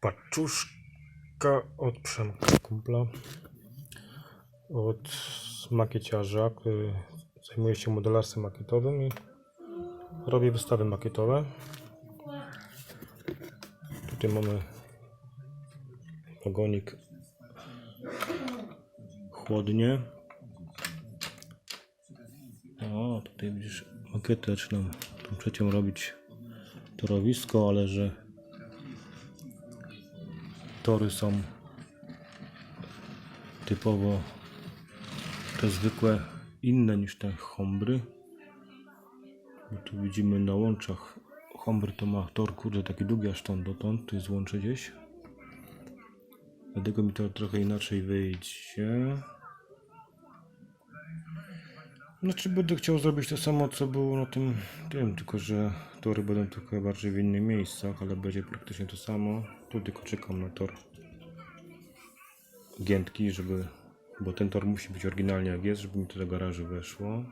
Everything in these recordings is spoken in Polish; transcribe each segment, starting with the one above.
paczuszka od Przemka Kumpla. Od makieciarza, który zajmuje się modelarstwem makietowym i robi wystawy makietowe. Tutaj mamy wagonik chłodnie. O, tutaj widzisz makietę tą trzecią robić torowisko, ale że tory są typowo te zwykłe inne niż te hombry. Bo tu widzimy na łączach hombry to ma tor kurde taki długi aż stąd dotąd, tu jest łącze gdzieś. Dlatego mi to trochę inaczej wyjdzie. Znaczy będę chciał zrobić to samo co było na tym, tym, tylko że tory będą trochę bardziej w innych miejscach, ale będzie praktycznie to samo. Tu tylko czekam na tor giętki, żeby, bo ten tor musi być oryginalnie jak jest, żeby mi to do garażu weszło.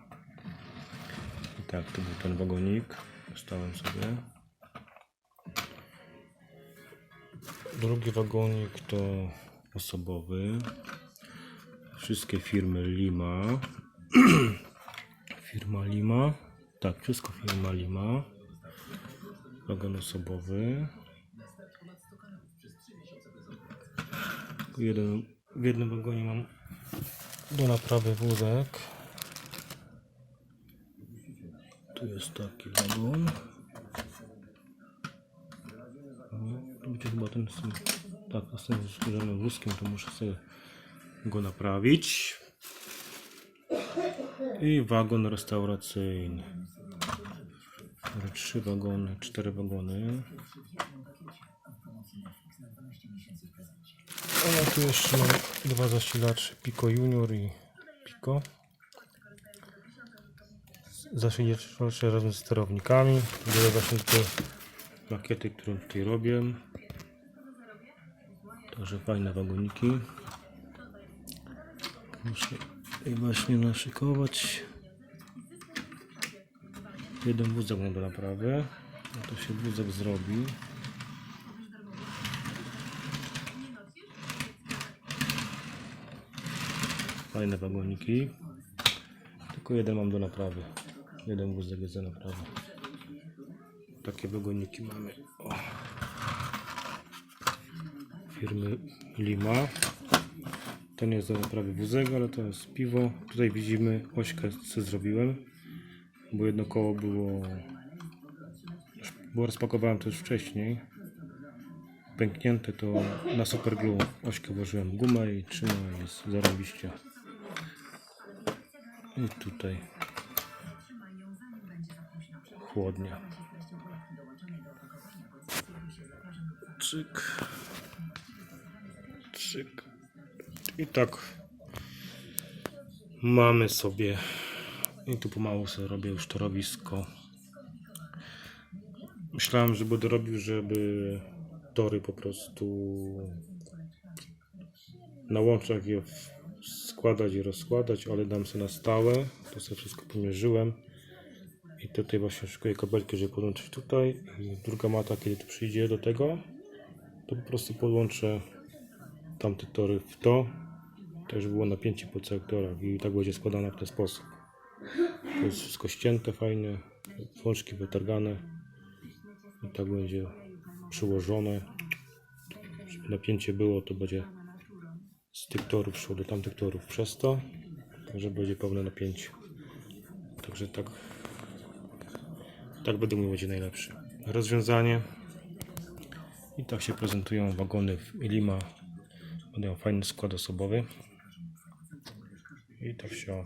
I tak, to był ten wagonik. Dostałem sobie. Drugi wagonik to osobowy. Wszystkie firmy Lima. Tak, wszystko firma Lima. Wagon osobowy. Tu Jeden, w jednym wagonie mam do naprawy wózek. Tu jest taki wagon. No, To będzie chyba ten tym, tak, zbliżonym wózkiem, to muszę sobie go naprawić. I wagon restauracyjny. Trzy wagony, cztery wagony. A tu jeszcze mam dwa zasilacze Pico Junior i Pico. Zasilacze razem z sterownikami. Były właśnie te makiety, którą tutaj robię. Także fajne wagoniki. Muszę je właśnie naszykować. Jeden wózek mam do naprawy. No to się wózek zrobi. Fajne wagoniki. Tylko jeden mam do naprawy. Jeden wózek jest do naprawy. Takie wagoniki mamy. O. Firmy Lima. Nie jest do naprawy wózek, ale to jest piwo. Tutaj widzimy ośkę, co zrobiłem. Bo jedno koło było... Bo rozpakowałem to już wcześniej. Pęknięte to na superglue ośkę włożyłem gumę i trzyma jest zarobiście. I tutaj chłodnia. Czyk. Czyk. I tak mamy sobie i tu pomału sobie robię już torowisko. Myślałem, że będę robił, żeby tory po prostu na łączach je składać i rozkładać, ale dam sobie na stałe. To sobie wszystko pomierzyłem. I tutaj właśnie szykuję kabelki, żeby podłączyć tutaj. I druga mata, kiedy tu przyjdzie do tego, to po prostu podłączę tamte tory w to. Też było napięcie po całych torach i tak będzie składana w ten sposób. To jest wszystko ścięte fajnie, włączki wytargane. I tak będzie przyłożone. Żeby napięcie było, to będzie z tych torów szło do tamtych torów przez to. Także będzie pełne napięcie. Także tak tak według mnie będzie najlepsze rozwiązanie. I tak się prezentują wagony w Lima. Będą fajny skład osobowy. I tak się